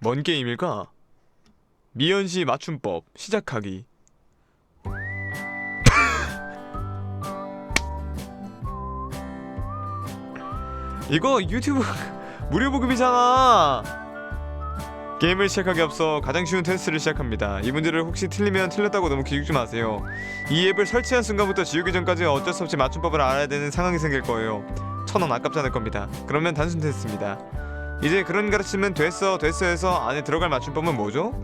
뭔 게임일까? 미연시 맞춤법 시작하기. 이거 유튜브 무료 보급이잖아. 게임을 시작하기 앞서 가장 쉬운 테스트를 시작합니다. 이 문제를 혹시 틀리면 틀렸다고 너무 기죽지 마세요. 이 앱을 설치한 순간부터 지우기 전까지 어쩔 수 없이 맞춤법을 알아야 되는 상황이 생길 거예요. 천 원 아깝지 않을 겁니다. 그러면 단순 테스트입니다. 이제 그런 가르침은 됐어 됐어 해서 안에 들어갈 맞춤법은 뭐죠?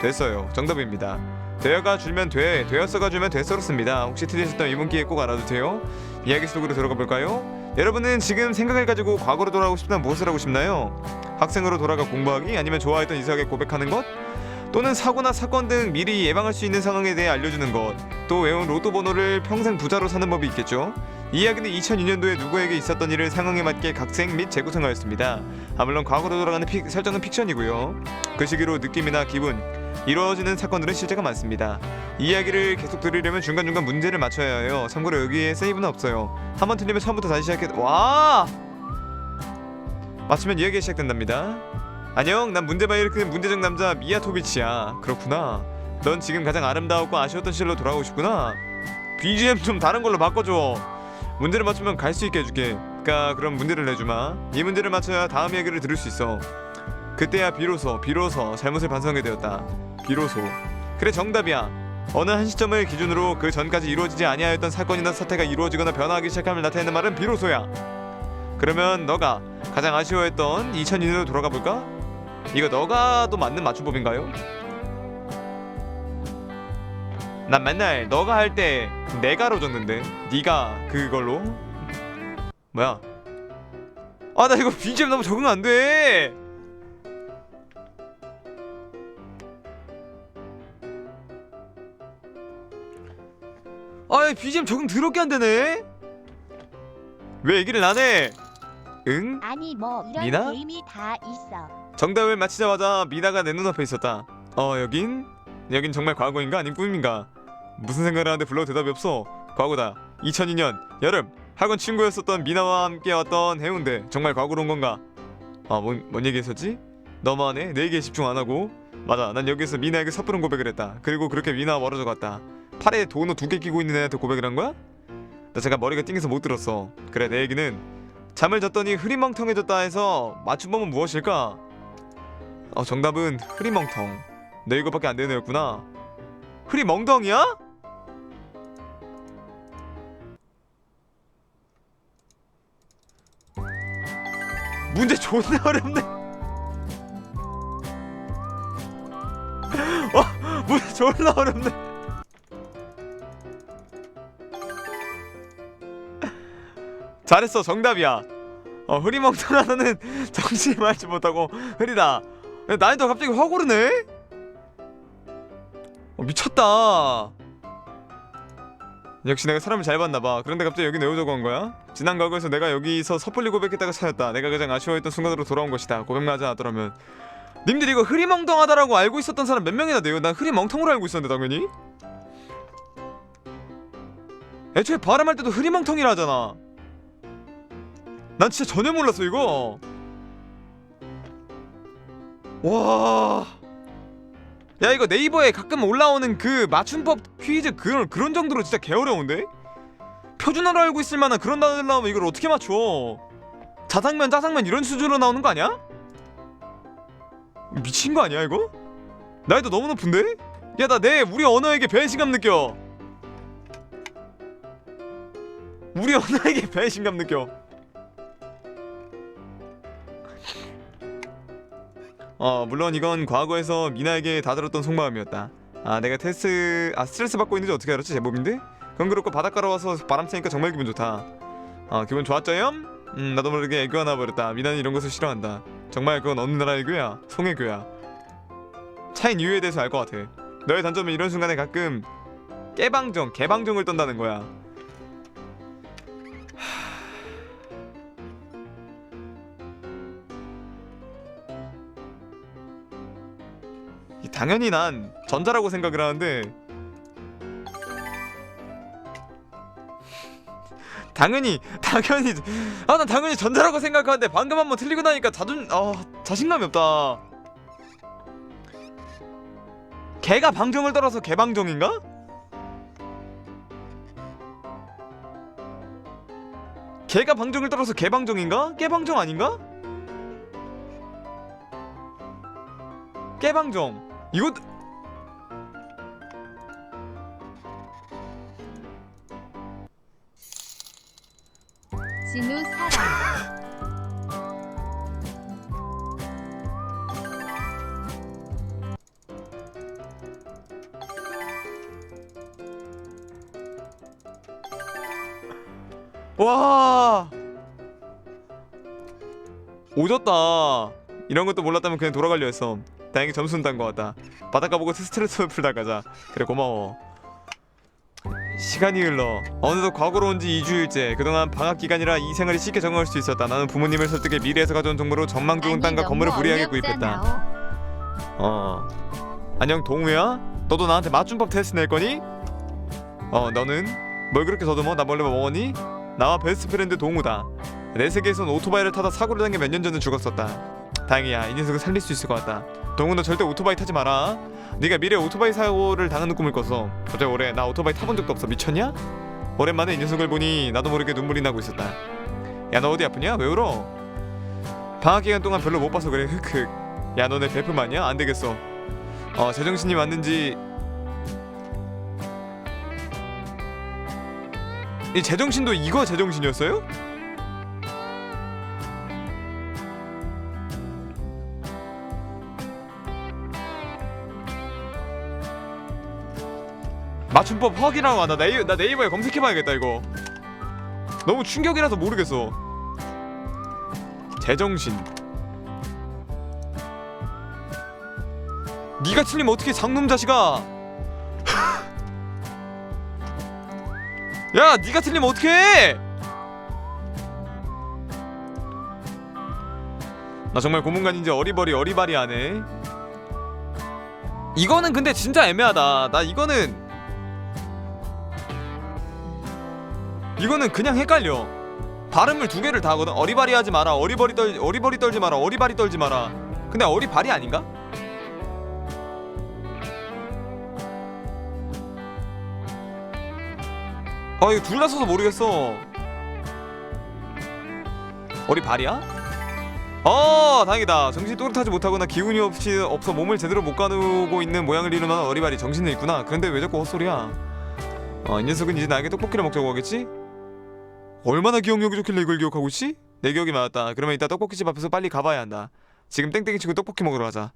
됐어요. 정답입니다. 되어가 줄면 돼, 되었어가 줄면 됐어로 씁니다. 혹시 틀리셨다면 이번 기회에 꼭 알아두세요. 이야기 속으로 들어가 볼까요? 여러분은 지금 생각을 가지고 과거로 돌아가고 싶다면 무엇을 하고 싶나요? 학생으로 돌아가 공부하기 아니면 좋아했던 이성에게 고백하는 것? 또는 사고나 사건 등 미리 예방할 수 있는 상황에 대해 알려주는 것, 또 외운 로또 번호를 평생 부자로 사는 법이 있겠죠. 이 이야기는 2002년도에 누구에게 있었던 일을 상황에 맞게 각색 및 재구성하였습니다. 아 물론 과거로 돌아가는 픽, 설정은 픽션이고요. 그 시기로 느낌이나 기분, 이루어지는 사건들은 실제가 많습니다. 이 이야기를 계속 들으려면 중간중간 문제를 맞춰야 해요. 참고로 여기에 세이브는 없어요. 한 번 틀리면 처음부터 다시 시작해. 와! 맞추면 이야기가 시작된답니다. 안녕, 난 문제만 일으키는 문제적 남자 미야토비치야. 그렇구나. 넌 지금 가장 아름다웠고 아쉬웠던 시절로 돌아가고 싶구나. BGM 좀 다른 걸로 바꿔줘. 문제를 맞추면 갈 수 있게 해줄게. 그니까 그럼 문제를 내주마. 이 문제를 맞춰야 다음 얘기를 들을 수 있어. 그때야 비로소 비로소 잘못을 반성하게 되었다. 비로소. 그래 정답이야. 어느 한 시점을 기준으로 그 전까지 이루어지지 아니하였던 사건이나 사태가 이루어지거나 변화하기 시작함을 나타내는 말은 비로소야. 그러면 너가 가장 아쉬워했던 2002년으로 돌아가 볼까? 이거 너가 또 맞는 맞춤법인가요? 난 맨날 너가 할 때 내가로 줬는데 네가 그걸로 뭐야? 아 나 이거 BGM 너무 적응 안 돼. 아 BGM 적응 더럽게 안 되네. 왜 얘기를 안 해? 응? 아니 뭐 이런 미나? 게임이 다 있어. 정답을 맞히자마자 미나가 내 눈앞에 있었다. 어 여긴? 여긴 정말 과거인가 아닌 꿈인가? 무슨 생각을 하는데 불러도 대답이 없어. 과거다. 2002년 여름 학원 친구였었던 미나와 함께 왔던 해운대 정말 과거로 온 건가? 아뭔 뭔 얘기 했었지? 너만 해? 내 얘기에 집중 안 하고? 맞아 난 여기서 미나에게 섣부른 고백을 했다. 그리고 그렇게 미나와 멀어져 갔다. 팔에 도너 두 개 끼고 있는 애한테 고백을 한 거야? 나 제가 머리가 띵해서 못 들었어. 그래 내 얘기는 잠을 잤더니 흐리멍텅해졌다 해서 맞춤법은 무엇일까? 어 정답은 흐리멍텅 내 이거밖에 안 되는 애였구나. 흐리 멍덩이야? 문제 존나 어렵네. 어 문제 존나 어렵네. 잘했어 정답이야. 어 흐리멍텅 하나는 정신이 말지 못하고 흐리다. 야, 난이도 갑자기 확 오르네? 어, 미쳤다. 역시 내가 사람을 잘 봤나봐. 그런데 갑자기 여기 내오자고 한 거야? 지난 과거에서 내가 여기서 섣불리 고백했다가 차였다. 내가 가장 아쉬워했던 순간으로 돌아온 것이다. 고백만 하지 않았더라면. 님들 이거 흐리멍텅하다라고 알고 있었던 사람 몇 명이나 돼요? 난 흐리멍텅으로 알고 있었는데 당연히. 애초에 발음할 때도 흐리멍텅이라 하잖아. 난 진짜 전혀 몰랐어 이거. 와. 야 이거 네이버에 가끔 올라오는 그 맞춤법 퀴즈 그런 그런 정도로 진짜 개 어려운데? 표준어로 알고 있을 만한 그런 단어들 나오면 이걸 어떻게 맞춰? 자상면 짜장면 이런 수준으로 나오는 거 아니야? 미친 거 아니야 이거? 나이도 너무 높은데? 야 나 내 우리 언어에게 배신감 느껴. 우리 언어에게 배신감 느껴. 어 물론 이건 과거에서 미나에게 다 들었던 속마음이었다. 아 내가 테스트 아 스트레스 받고 있는지 어떻게 알았지 제법인데? 그건 그렇고 바닷가로 와서 바람 쐬니까 정말 기분 좋다. 아 기분 좋았죠요? 음 나도 모르게 애교 하나 버렸다. 미나는 이런 것을 싫어한다. 정말 그건 어느 나라 애교야? 송애교야. 차인 이유에 대해서 알 것 같아. 너의 단점은 이런 순간에 가끔 깨방정 개방정을 떤다는 거야. 이 당연히 난 전자라고 생각을 하는데 당연히 당연히 아 난 당연히 전자라고 생각하는데 방금 한번 틀리고 나니까 자존 아 자신감이 없다 개가 방정을 따라서 개방정인가? 개가 방정을 따라서 개방정인가? 깨방정 아닌가? 깨방정 이거 진우 사랑. 와. 오졌다. 이런 것도 몰랐다면 그냥 돌아가려 했어 다행히 점수는 딴것 같다. 바닷가 보고 스트레스 풀다 가자. 그래 고마워. 시간이 흘러. 어느덧 과거로 온 지 2주일째. 그동안 방학 기간이라 이 생활이 쉽게 적응할 수 있었다. 나는 부모님을 설득해 미래에서 가져온 정보로 전망 좋은 땅과 건물을 무리하게 구입했다. 어. 안녕 동우야. 너도 나한테 맞춤법 테스트 낼 거니? 어 너는? 뭘 그렇게 더듬어? 나 몰래 먹었니? 나와 베스트 프렌드 동우다. 내 세계에선 오토바이를 타다 사고를 당해 몇 년 전에 죽었었다 다행이야 이 녀석을 살릴 수 있을 것 같다 너 절대 오토바이 타지 마라 네가 미래 오토바이 사고를 당하는 꿈을 꿨어 어제 올해 나 오토바이 타본 적도 없어 미쳤냐? 오랜만에 이 녀석을 보니 나도 모르게 눈물이 나고 있었다 야 너 어디 아프냐? 왜 울어? 방학 기간 동안 별로 못 봐서 그래 흑흑 야 너네 베프 맞냐? 안 되겠어 어 제정신이 왔는지 이 제정신도 이거 제정신이었어요? 맞춤법 확인하고 와나 네이, 나 네이버에 검색해봐야겠다 이거. 너무 충격이라서 모르겠어. 제정신. 네가 틀리면 어떻게 상놈 자식아? 야 네가 틀리면 어떡해? 나 정말 고문관인지 어리버리 어리바리 하네. 이거는 근데 진짜 애매하다. 나 이거는 이거는 그냥 헷갈려. 발음을 두 개를 다 하거든. 어리바리 하지 마라. 어리버리 떨 어리버리 떨지 마라. 어리바리 떨지 마라. 근데 어리바리 아닌가? 아 이거 둘 다 써서 모르겠어. 어리발이야? 어 다행이다. 정신이 또렷하지 못하거나 기운이 없이 없어 몸을 제대로 못 가누고 있는 모양을 이루는 어리발이 정신은 있구나. 그런데 왜 자꾸 헛소리야? 어이 녀석은 이제 나에게 떡볶이를 먹자고 하겠지? 얼마나 기억력이 좋길래 이걸 기억하고 있지? 내 기억이 맞았다. 그러면 이따 떡볶이집 앞에서 빨리 가봐야 한다. 지금 땡땡이 치고 떡볶이 먹으러 가자.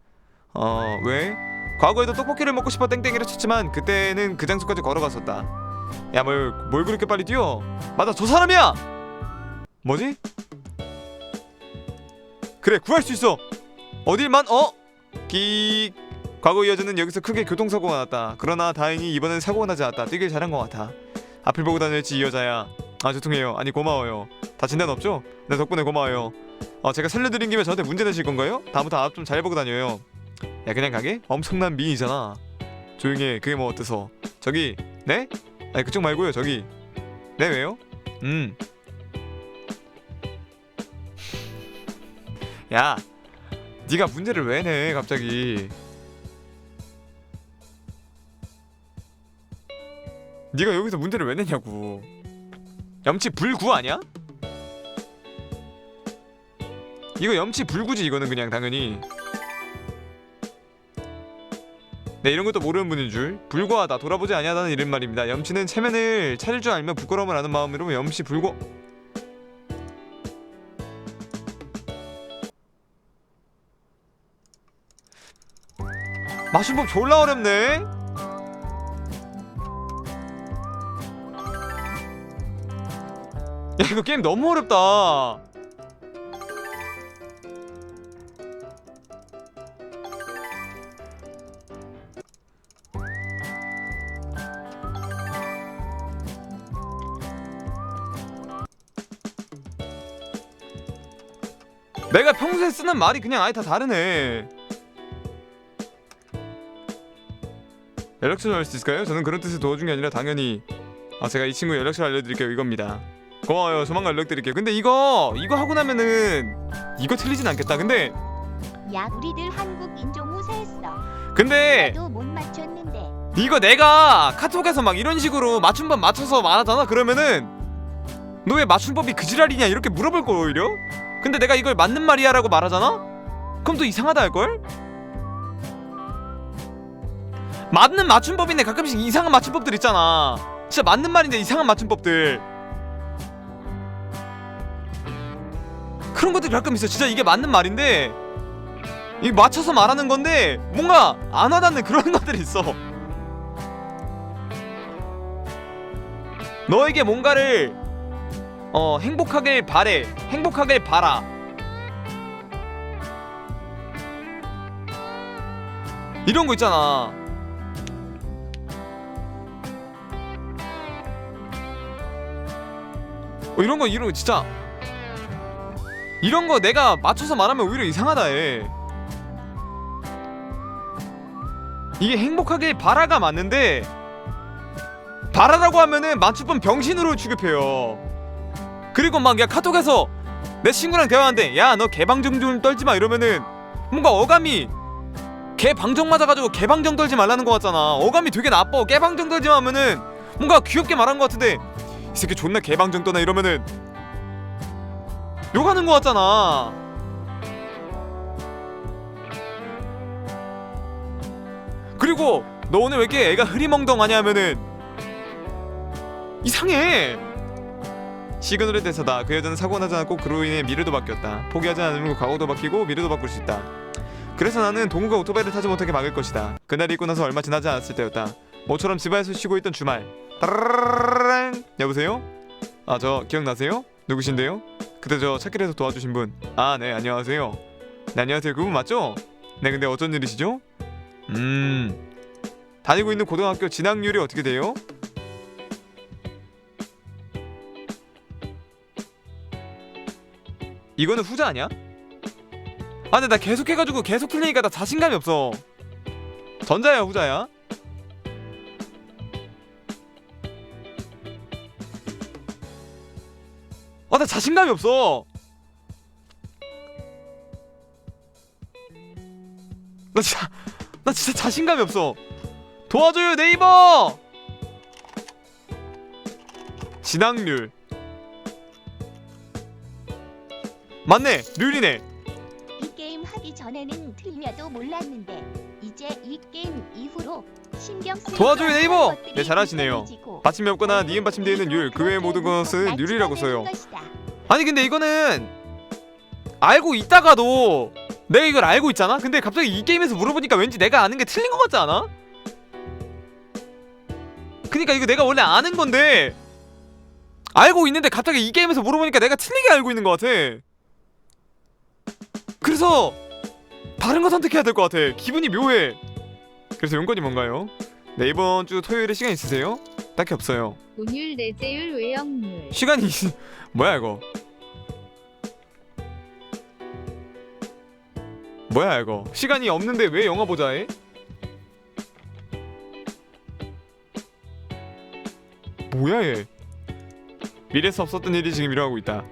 어 왜? 과거에도 떡볶이를 먹고 싶어 땡땡이를 쳤지만 그때는 그 장소까지 걸어갔었다. 야 뭘 뭘 그렇게 빨리 뛰어? 맞아 저 사람이야! 뭐지? 그래 구할 수 있어! 어딜만 어? 기 과거 이어지는 여기서 크게 교통사고가 났다. 그러나 다행히 이번엔 사고가 나지 않았다. 뛰길 잘한 것 같아. 앞을 보고 다녔지 이 여자야 아 죄송해요 아니 고마워요 다친 데는 없죠? 네 덕분에 고마워요 어 제가 살려드린 김에 저한테 문제 내실 건가요? 다음부터 앞 좀 잘 보고 다녀요 야 그냥 가게? 엄청난 미인이잖아 조용히 해 그게 뭐 어때서 저기 네? 아니 그쪽 말고요 저기 네 왜요? 음 야, 네가 문제를 왜 내 갑자기? 네가 여기서 문제를 왜 내냐고? 염치 불구 아니야? 이거 염치 불구지 이거는 그냥 당연히. 네 이런 것도 모르는 분인 줄 불구하다 돌아보지 아니하다는 이런 말입니다. 염치는 체면을 차릴 줄 알면 부끄러움을 아는 마음으로 염치 불구 맞춤법 졸라 어렵네. 야 이거 게임 너무 어렵다. 내가 평소에 쓰는 말이 그냥 아예 다 다르네. 연락처 알수 있을까요? 저는 그런 뜻을 도와준 게 아니라 당연히 아 제가 이 친구 연락처 알려드릴게요 이겁니다 고마워요. 조만간 연락드릴게요. 근데 이거 이거 하고 나면은 이거 틀리진 않겠다. 근데 야 우리들 한국 인종무사했어. 근데 나도 못 맞췄는데. 이거 내가 카톡에서 막 이런 식으로 맞춤법 맞춰서 말하잖아? 그러면은 너 왜 맞춤법이 그 지랄이냐? 이렇게 물어볼 거 오히려? 근데 내가 이걸 맞는 말이야 라고 말하잖아? 그럼 또 이상하다 할걸? 맞는 맞춤법인데 가끔씩 이상한 맞춤법들 있잖아. 진짜 맞는 말인데 이상한 맞춤법들 그런 것들이 가끔 있어 진짜 이게 맞는 말인데 이 맞춰서 말하는 건데 뭔가 안 와닿는 그런 것들이 있어. 너에게 뭔가를 어 행복하길 바래. 행복하길 바라. 이런 거 있잖아. 어, 이런 거 이런 거 진짜 이런 거 내가 맞춰서 말하면 오히려 이상하다 해 이게 행복하길 바라가 맞는데 바라라고 하면은 맞춤법 병신으로 취급해요. 그리고 막 야 카톡에서 내 친구랑 대화하는데 야 너 개방정 좀 떨지 마 이러면은 뭔가 어감이 개방정 맞아가지고 개방정 떨지 말라는 거 같잖아. 어감이 되게 나빠. 개방정 떨지 마 하면은 뭔가 귀엽게 말한 거 같은데 이 새끼 존나 개방정 떠나 이러면은 욕하는 거 같잖아. 그리고 너 오늘 왜 이렇게 애가 흐리멍덩하냐 하면은 이상해. 시그널의 대사다. 그 여자는 사고 나지 않았고 그로 인해 미래도 바뀌었다. 포기하지 않으면 과거도 바뀌고 미래도 바꿀 수 있다. 그래서 나는 동우가 오토바이를 타지 못하게 막을 것이다. 그날이 있고 나서 얼마 지나지 않았을 때였다. 모처럼 집안에서 쉬고 있던 주말. 따라라라랑 여보세요? 아 저 기억나세요? 누구신데요? 그때 저 찾길에서 도와주신 분. 아 네 안녕하세요. 네 안녕하세요 그분 맞죠? 네 근데 어쩐 일이시죠? 음 다니고 있는 고등학교 진학률이 어떻게 돼요? 이거는 후자 아니야? 아 근데 나 계속 해가지고 계속 틀리니까 나 자신감이 없어 전자야 후자야? 아 나 자신감이 없어. 나 진짜 나 진짜 자신감이 없어. 도와줘요 네이버! 진학률. 맞네 률이네. 이 게임 하기 전에는 틀려도 몰랐는데 이제 이 게임 이후로 도와줘요, 네이버! 네, 잘하시네요. 받침이 없거나 니은 받침되어 있는 율그 외의 모든 것은 율이라고 써요 아니 근데 이거는 알고 있다가도 내가 이걸 알고 있잖아? 근데 갑자기 이 게임에서 물어보니까 왠지 내가 아는 게 틀린 것 같지 않아? 그니까 이거 내가 원래 아는 건데 알고 있는데 갑자기 이 게임에서 물어보니까 내가 틀리게 알고 있는 것 같아 그래서 다른 거 선택해야 될 것 같아 기분이 묘해 그래서 용건이 뭔가요? 네 이번 주 토요일에 시간 있으세요? 딱히 없어요. 운율 내재율 외역률. 시간이 뭐야 이거? 뭐야 이거? 시간이 없는데 왜 영화 보자 해? 뭐야 얘? 미래에서 없었던 일이 지금 일어나고 있다.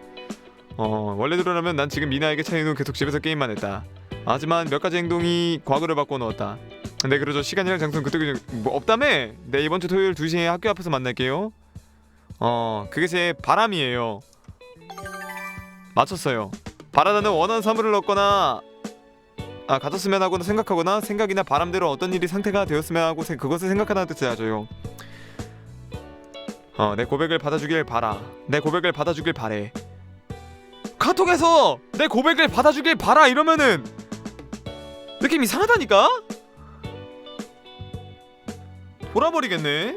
어 원래대로라면 난 지금 미나에게 차이는 계속 집에서 게임만 했다. 하지만 몇 가지 행동이 과거를 바꿔 넣었다 근데 그러죠. 시간이랑 장소는 그때 그냥 뭐 없다며? 네 이번 주 토요일 2시에 학교 앞에서 만날게요. 어 그게 제 바람이에요. 맞췄어요. 바라다는 원하는 사물을 얻거나 아 가졌으면 하거나 생각하거나 생각이나 바람대로 어떤 일이 상태가 되었으면 하고 세- 그것을 생각하는 뜻을 하죠요 어내 고백을 받아주길 바라. 내 고백을 받아주길 바래. 카톡에서 내 고백을 받아주길 바라 이러면은 느낌 이상하다니까 돌아버리겠네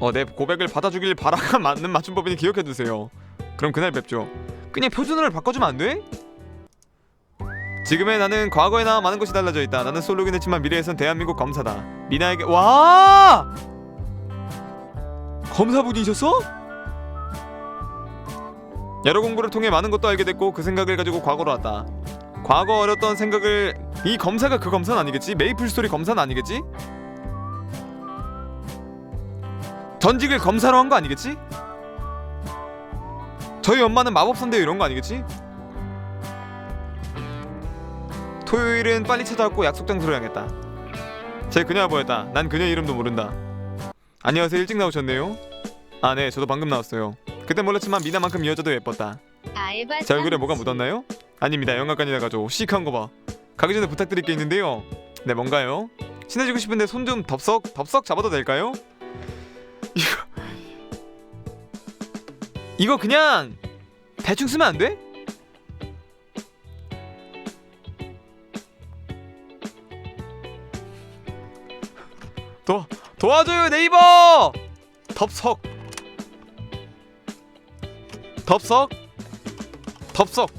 어, 내 고백을 받아주길 바라가 맞는 맞춤법이니 기억해두세요. 그럼 그날 뵙죠. 그냥 표준어를 바꿔주면 안 돼? 지금의 나는 과거에나 많은 것이 달라져 있다. 나는 솔로긴 했지만 미래에선 대한민국 검사다. 미나에게 와 검사분이셨어? 여러 공부를 통해 많은 것도 알게 됐고 그 생각을 가지고 과거로 왔다. 과거 어렸던 생각을 이 검사가 그 검사는 아니겠지? 메이플 스토리 검사는 아니겠지? 전직을 검사로 한 거 아니겠지? 저희 엄마는 마법사인데요 이런 거 아니겠지? 토요일은 빨리 찾아왔고 약속 장소로 향했다. 제 그녀가 보였다. 난 그녀 이름도 모른다. 안녕하세요. 일찍 나오셨네요. 아 네, 저도 방금 나왔어요. 그때 몰랐지만 미나만큼 이 여자도 예뻤다. 제 얼굴에 뭐가 묻었나요? 아닙니다. 영화관이라 가지고 시크한 거 봐. 가기 전에 부탁드릴 게 있는데요. 네, 뭔가요? 친해지고 싶은데 손 좀 덥석 덥석 잡아도 될까요? 이거 이거 그냥 대충 쓰면 안 돼? 도 도와줘요 네이버 덥석 덥석 덥석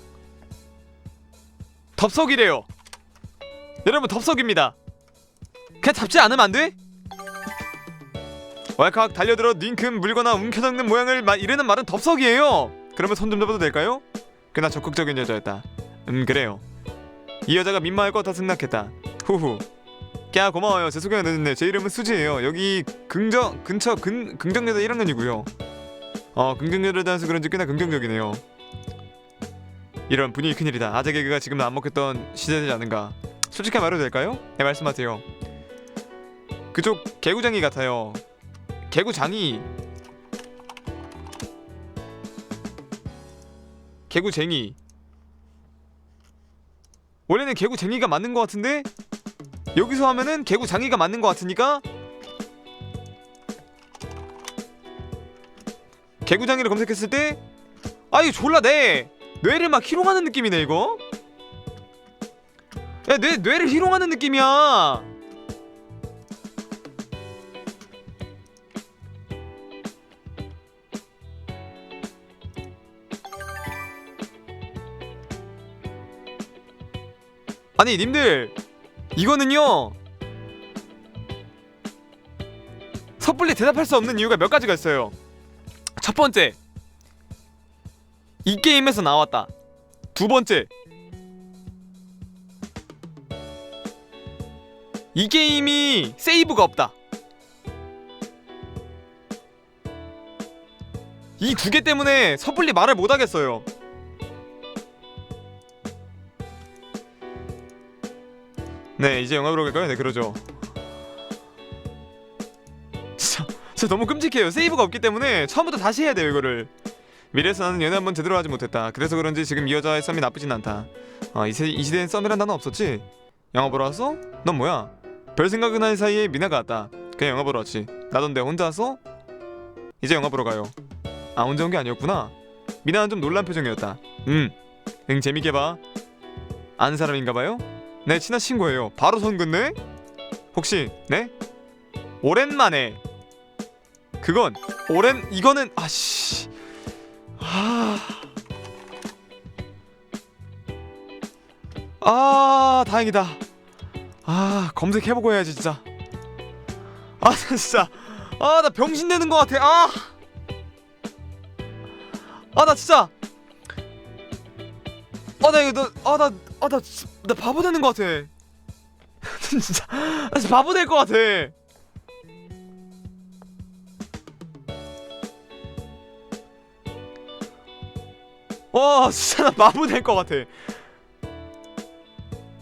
덥석이래요. 여러분 덥석입니다. 그냥 잡지 않으면 안 돼? 왈칵 달려들어 링큼 물거나 움켜잡는 모양을 마, 이르는 말은 덥석이에요. 그러면 손 좀 잡아도 될까요? 꽤나 적극적인 여자였다. 음 그래요. 이 여자가 민망할 것 같아 생각했다. 후후. 야 고마워요. 제 소개가 늦었네 제 이름은 수지예요. 여기 긍정 근처 근, 긍정여자 1학년이고요. 어 긍정여자라서 그런지 꽤나 긍정적이네요 이런 분위기 큰일이다. 아재 개그가 지금은 안 먹혔던 시대지 않은가. 솔직하게 말해도 될까요? 네 말씀하세요. 그쪽 개구장이 같아요. 개구장이. 개구쟁이. 원래는 개구쟁이가 맞는 것 같은데 여기서 하면은 개구장이가 맞는 것 같으니까 개구장이를 검색했을 때 아 이거 졸라 내 뇌를 막 희롱하는 느낌이네 이거? 야 뇌 뇌를 희롱하는 느낌이야. 아니 님들 이거는요 섣불리 대답할 수 없는 이유가 몇 가지가 있어요. 첫 번째 이 게임에서 나왔다. 두 번째. 이 게임이 세이브가 없다. 이 두 개 때문에 섣불리 말을 못 하겠어요. 네 이제 영화 보러 갈까요? 네 그러죠. 진짜, 진짜 너무 끔찍해요. 세이브가 없기 때문에 처음부터 다시 해야 돼요 이거를 미래에서 나는 연애 한번 제대로 하지 못했다 그래서 그런지 지금 이 여자의 썸이 나쁘진 않다 어, 이, 세, 이 시대엔 썸이란 단어 없었지? 영화 보러 왔어? 넌 뭐야? 별 생각은 할 사이에 미나가 왔다 그냥 영화 보러 왔지 나던데 혼자 왔어? 이제 영화 보러 가요 아 혼자 온 게 아니었구나 미나는 좀 놀란 표정이었다 음, 응 재밌게 봐 아는 사람인가 봐요? 네 친한 친구예요 바로 손 긋네? 혹시 네? 오랜만에 그건 오랜 이거는 아씨 아... 아 다행이다. 아 검색해보고 해야지 진짜. 아 진짜. 아 나 병신 되는 것 같아. 아. 아 나 진짜. 아 나 이거 너아나 아 나 나 바보 되는 것 같아. 진짜. 나 진짜 바보 될 것 같아 와 진짜 나 바보 될것 같아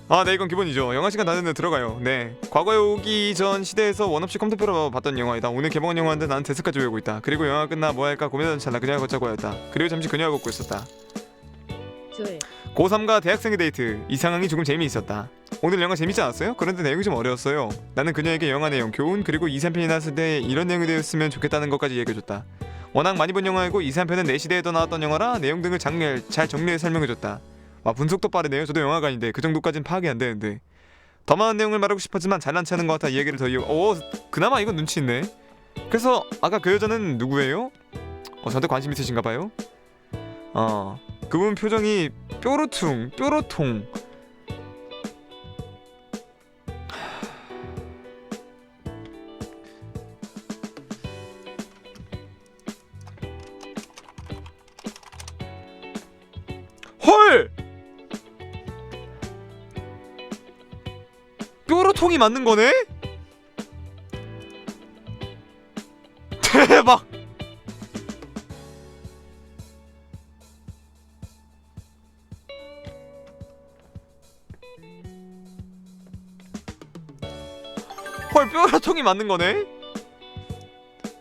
아, 네 이건 기본이죠. 영화 시간 다 됐는데 들어가요. 네, 과거에 오기 전 시대에서 원 없이 컴퓨터로 봤던 영화이다. 오늘 개봉한 영화인데 나는 데스까지 외우고 있다. 그리고 영화 끝나 뭐 할까 고민하던 찰나 그녀가 걷자고 하였다. 그리고 잠시 그녀가 걷고 있었다. 줄 고3과 대학생의 데이트 이 상황이 조금 재미있었다 오늘 영화 재밌지 않았어요? 그런데 내용이 좀 어려웠어요 나는 그녀에게 영화 내용, 교훈 그리고 2, 3편이 나왔을 때 이런 내용이 되었으면 좋겠다는 것까지 얘기해줬다 워낙 많이 본 영화이고 2, 3편은 내 시대에도 나왔던 영화라 내용 등을 장렬, 잘 정리해 설명해줬다. 와 분석도 빠르네요. 저도 영화관인데 그 정도까진 파악이 안 되는데. 더 많은 내용을 말하고 싶었지만 잘난 체하는 것 같아 이 얘기를 더 이어 오 그나마 이건 눈치 있네. 그래서 아까 그 여자는 누구예요? 어 저한테 관심 있으신가 봐요? 어 그분 표정이 뾰로퉁 뾰로통 통이 맞는 거네? 대박! 헐 뼈가 통이 맞는 거네?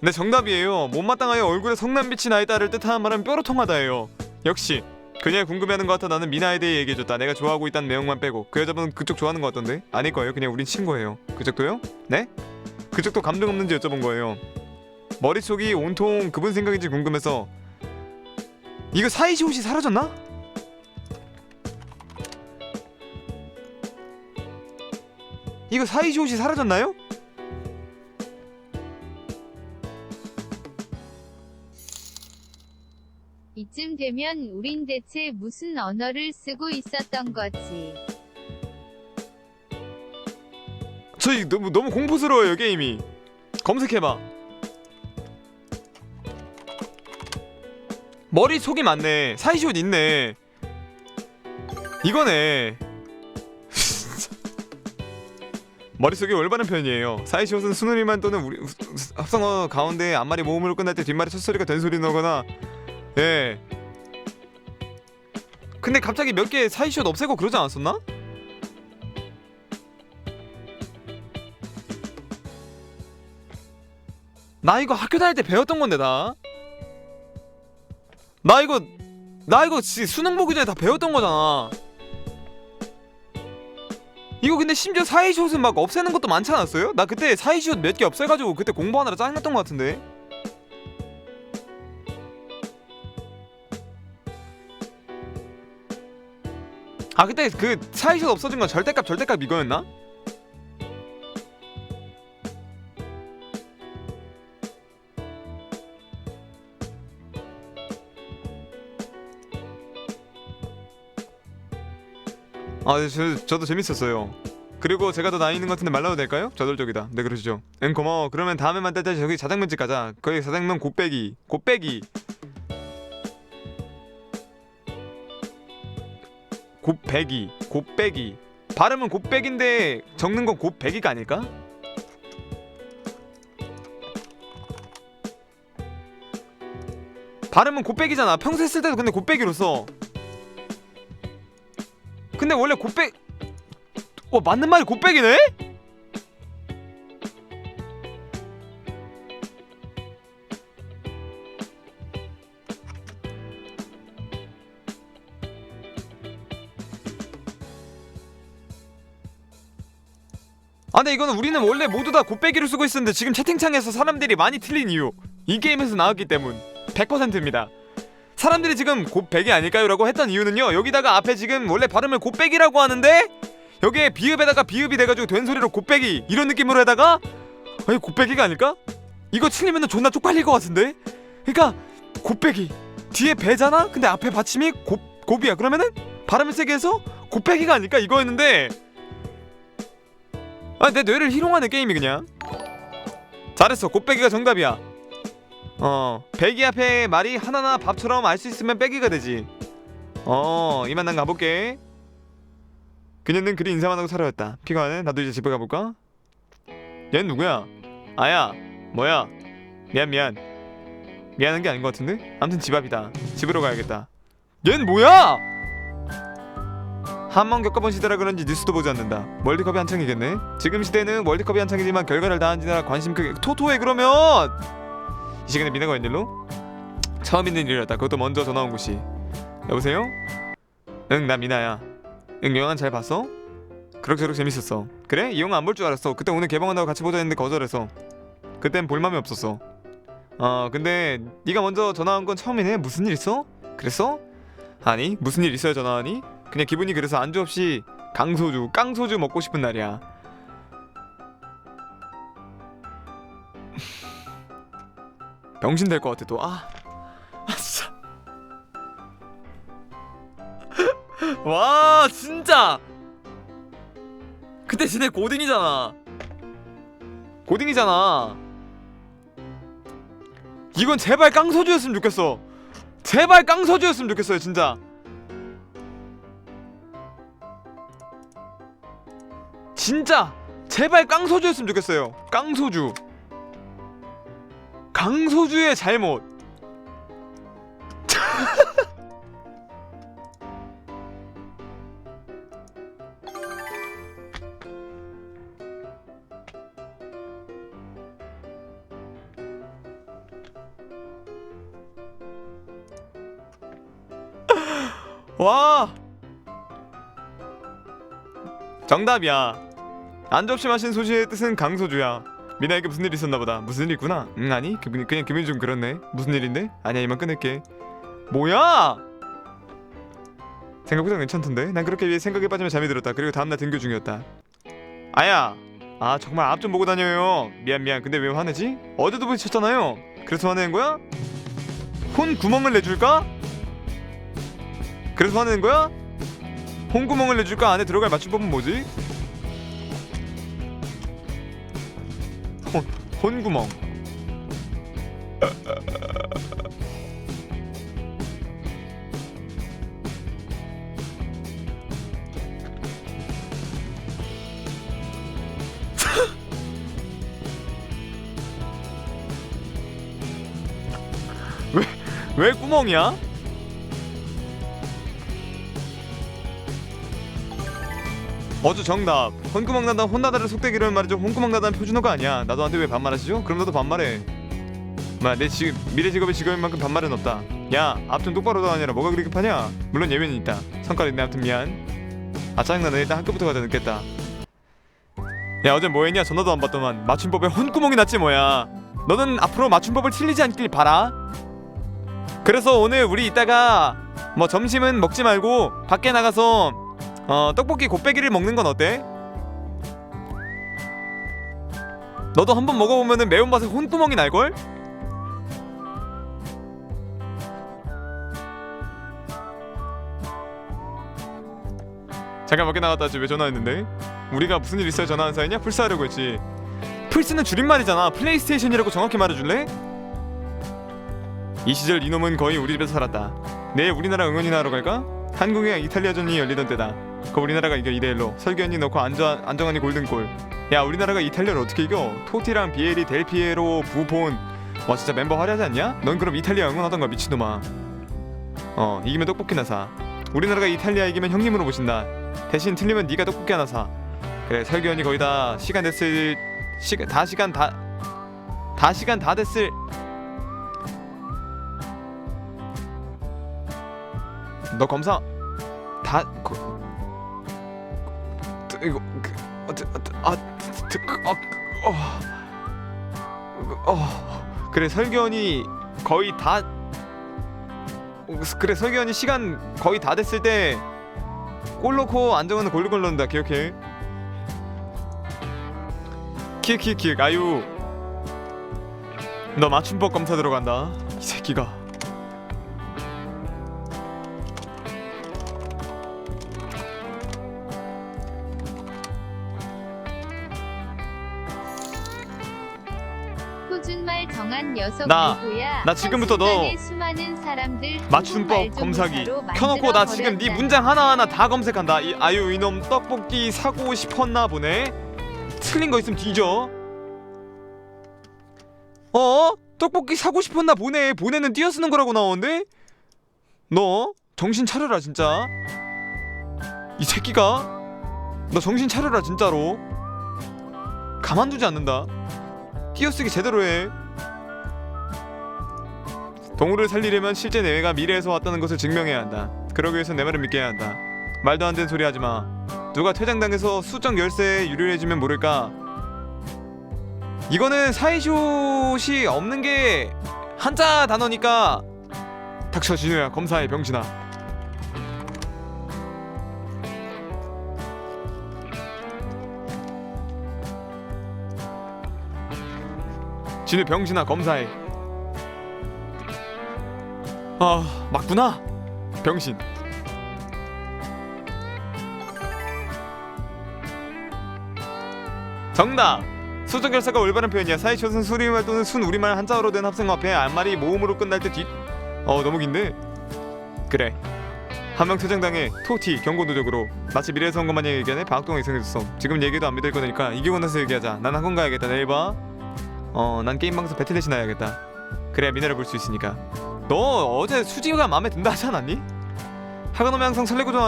네 정답이에요 못마땅하여 얼굴에 성남빛이 나있다를 뜻하는 말은 뼈로 통하다예요 역시 그녀의 궁금해하는 것 같아 나는 미나에 대해 얘기해줬다 내가 좋아하고 있다는 내용만 빼고 그 여자분은 그쪽 좋아하는 것 같던데 아닐 거예요 그냥 우린 친구예요 그쪽도요? 네? 그쪽도 감정 없는지 여쭤본 거예요 머릿속이 온통 그분 생각인지 궁금해서 이거 사이시 옷이 사라졌나? 이거 사이시 옷이 사라졌나요? 이쯤 되면 우린 대체 무슨 언어를 쓰고 있었던 거지? 저희 너무 너무 공포스러워요 게임이. 검색해봐. 머리 속이 많네. 사이시옷 있네. 이거네. 머릿속이 올바른 편이에요. 사이시옷은 순우리만 또는 우리 합성어 가운데 앞말이 모음으로 끝날 때 뒷말이 첫 소리가 된 소리 나거나 예 근데 갑자기 몇 개 사이시옷 없애고 그러지 않았었나? 나 이거 학교 다닐 때 배웠던 건데 나. 나 이거 나 이거 지- 수능 보기 전에 다 배웠던 거잖아. 이거 근데 심지어 사이시옷은 막 없애는 것도 많지 않았어요? 나 그때 사이시옷 몇 개 없애가지고 그때 공부하느라 짜증났던 것 같은데. 아 그때 그 사이시옷 없어진 건 절대값 절대값 이거였나? 아, 네, 저, 저도 재밌었어요. 그리고 제가 더 나이 있는 것 같은데 말라도 될까요? 저돌적이다. 네, 그러시죠. 응, 고마워. 그러면 다음에 만날 때 저기 자장면집 가자. 거기 자장면 곱빼기. 곱빼기. 곱빼기. 곱빼기. 발음은 곱빼기인데 적는 건 곱빼기가 아닐까? 발음은 곱빼기잖아. 평소에 쓸 때도 근데 곱빼기로 써. 근데 원래 곱빼 와 맞는 말이 곱빼기네? 아 근데 이거는 우리는 원래 모두 다 곱빼기로 쓰고 있었는데 지금 채팅창에서 사람들이 많이 틀린 이유 이 게임에서 나왔기 때문 100%입니다 사람들이 지금 곱빼기 아닐까요? 라고 했던 이유는요 여기다가 앞에 지금 원래 발음을 곱빼기라고 하는데 여기에 비읍에다가 비읍이 돼가지고 된 소리로 곱빼기 이런 느낌으로 해다가 아니 곱빼기가 아닐까? 이거 틀리면 존나 쪽팔릴 것 같은데? 그니까 곱빼기 뒤에 배잖아? 근데 앞에 받침이 곱, 곱이야 그러면은 발음을 세게 해서 곱빼기가 아닐까 이거였는데 아 내 뇌를 희롱하는 게임이 그냥. 잘했어 곱빼기가 정답이야. 어 배기 앞에 말이 하나나 밥처럼 알 수 있으면 빼기가 되지. 어 이만 난 가볼게. 그녀는 그리 인사만 하고 사라졌다. 피곤하네 나도 이제 집에 가볼까? 얜 누구야? 아야 뭐야? 미안 미안. 미안한 게 아닌 것 같은데? 암튼 집 앞이다. 집으로 가야겠다. 얜 뭐야? 한 번 겪어본 시대라 그런지 뉴스도 보지 않는다 월드컵이 한창이겠네 지금 시대는 월드컵이 한창이지만 결과를 다 한지라 관심 크게 토토해 그러면 이 시간에 미나가 웬일로? 처음 있는 일이었다 그것도 먼저 전화 온 곳이 여보세요? 응 나 미나야 응 영화 잘 봤어? 그럭저럭 재밌었어 그래? 이 영화 안 볼 줄 알았어 그때 오늘 개봉한다고 같이 보자 했는데 거절해서 그땐 볼 맘이 없었어 어 근데 네가 먼저 전화 온건 처음이네 무슨 일 있어? 그랬어? 아니 무슨 일 있어야 전화하니? 그냥 기분이 그래서 안주 없이 강소주 깡소주 먹고 싶은 날이야. 병신 될 것 같아 또 아 아, 진짜. 와 진짜. 그때 지네 고딩이잖아. 고딩이잖아. 이건 제발 깡소주였으면 좋겠어. 제발 깡소주였으면 좋겠어요 진짜 진짜 제발 깡소주였으면 좋겠어요. 깡소주. 강소주의 잘못. 와. 정답이야. 안 접시 마신 소시의 뜻은 강소주야. 미나에게 무슨 일 있었나 보다. 무슨 일 있구나. 응 아니? 기분이 그냥 기분이 좀 그렇네. 무슨 일인데? 아니야 이만 끊을게. 뭐야? 생각보다 괜찮던데? 난 그렇게 위해 생각에 빠지면 잠이 들었다. 그리고 다음날 등교 중이었다. 아야! 아 정말 앞 좀 보고 다녀요. 미안 미안. 근데 왜 화내지? 어제도 부딪혔잖아요. 그래서 화내는 거야? 혼 구멍을 내줄까? 그래서 화내는 거야? 혼 구멍을 내줄까? 안에 들어갈 맞춤법은 뭐지 혼 혼구멍 왜 구멍이야? 어주 정답. 혼구멍 나다 혼나다를 속대기를 말이죠 혼구멍 나다는 표준어가 아니야. 나도 한테 왜 반말하시죠? 그럼 너도 반말해. 마내 지 미래 직업의 직업인 만큼 반말은 없다. 야 앞좀 똑바로 다니라 뭐가 그리 급하냐? 물론 예외는 있다. 성과는 있네 아무튼 미안. 아 짜증나네 일단 학교부터 가자 늦겠다. 야 어제 뭐했냐? 전화도 안 받더만. 맞춤법에 혼구멍이 났지 뭐야. 너는 앞으로 맞춤법을 틀리지 않길 바라? 그래서 오늘 우리 이따가 뭐 점심은 먹지 말고 밖에 나가서 어 떡볶이 곱빼기를 먹는 건 어때? 너도 한번 먹어보면은 매운맛에 혼구멍이 날걸? 잠깐 밖에 나갔다 왔지 왜 전화했는데? 우리가 무슨 일 있어야 전화한 사이냐? 풀스하려고 했지 풀스는 줄임말이잖아 플레이스테이션이라고 정확히 말해줄래? 이 시절 이놈은 거의 우리 집에서 살았다. 내일 우리나라 응원이나 하러 갈까? 한국이랑 이탈리아전이 열리던 때다. 그 우리나라가 이겨 2대 1로 설기현이 넣고 안정, 안정환이 골든골. 야 우리나라가 이탈리아를 어떻게 이겨? 토티랑 비에리, 델피에로, 부폰. 와 진짜 멤버 화려하지 않냐? 넌 그럼 이탈리아 응원하던가 미친놈아. 어 이기면 떡볶이나 사. 우리나라가 이탈리아 이기면 형님으로 모신다. 대신 틀리면 네가 떡볶이 하나 사. 그래 설기현이 거의 다 시간 됐을 시간 다 시간 다 다 시간 다 됐을 너 검사 다 거, 트- 이거 그, 어, 트- 어, 트- 아, 트- 트- 그, 어, 어, 어, 그래 설견이 거의 다 어, 그래 설견이 시간 거의 다 됐을 때 골 넣고 안정환은 골골 넣는다 기억해? 키키키 아유. 너 맞춤법 검사 들어간다 이 새끼가 녀석 나- 누구야? 나 지금부터 너 수많은 사람들 맞춤법 검사기 켜놓고 나 지금 네. 문장 하나하나 다 검색한다. 이, 아유 이놈 떡볶이 사고 싶었나 보네. 틀린 거 있으면 뒤져. 어? 떡볶이 사고 싶었나 보네. 보내는 띄어쓰는 거라고 나오는데? 너 정신 차려라 진짜. 이 새끼가? 너 정신 차려라 진짜로. 가만두지 않는다. 띄어쓰기 제대로 해 동물을 살리려면 실제 내외가 미래에서 왔다는 것을 증명해야 한다. 그러기 위해서 내 말을 믿게 해야 한다. 말도 안 되는 소리 하지 마. 누가 퇴장당해서 수적 열쇠에 유료해지면 모를까. 이거는 사이쇼시 없는 게 한자 단어니까 닥쳐 진우야 검사해 병신아. 진우 병신아 검사해. 아 맞구나. 병신. 정답. 수정 결사가 올바른 표현이야. 사이초선 수리말 또는 순 우리말 한자어로 된 합성어폐 앞말이 모음으로 끝날 때 뒤. 어 너무 긴데? 그래. 한명 퇴장당해. 토티 경고 누적으로. 마치 온 것마냥 얘기하네 방학동안 이상해졌어. 지금 얘기도 안 믿을 거니까 이기고 나서 얘기하자. 난 학원 가야겠다. 내일 봐어난 게임 방송 배틀넷이나 해야겠다. 그래야 미래를 볼 수 있으니까 너 어제 수지가 마음에 든다 하지 않았니? 오면 항상 설레고 좋아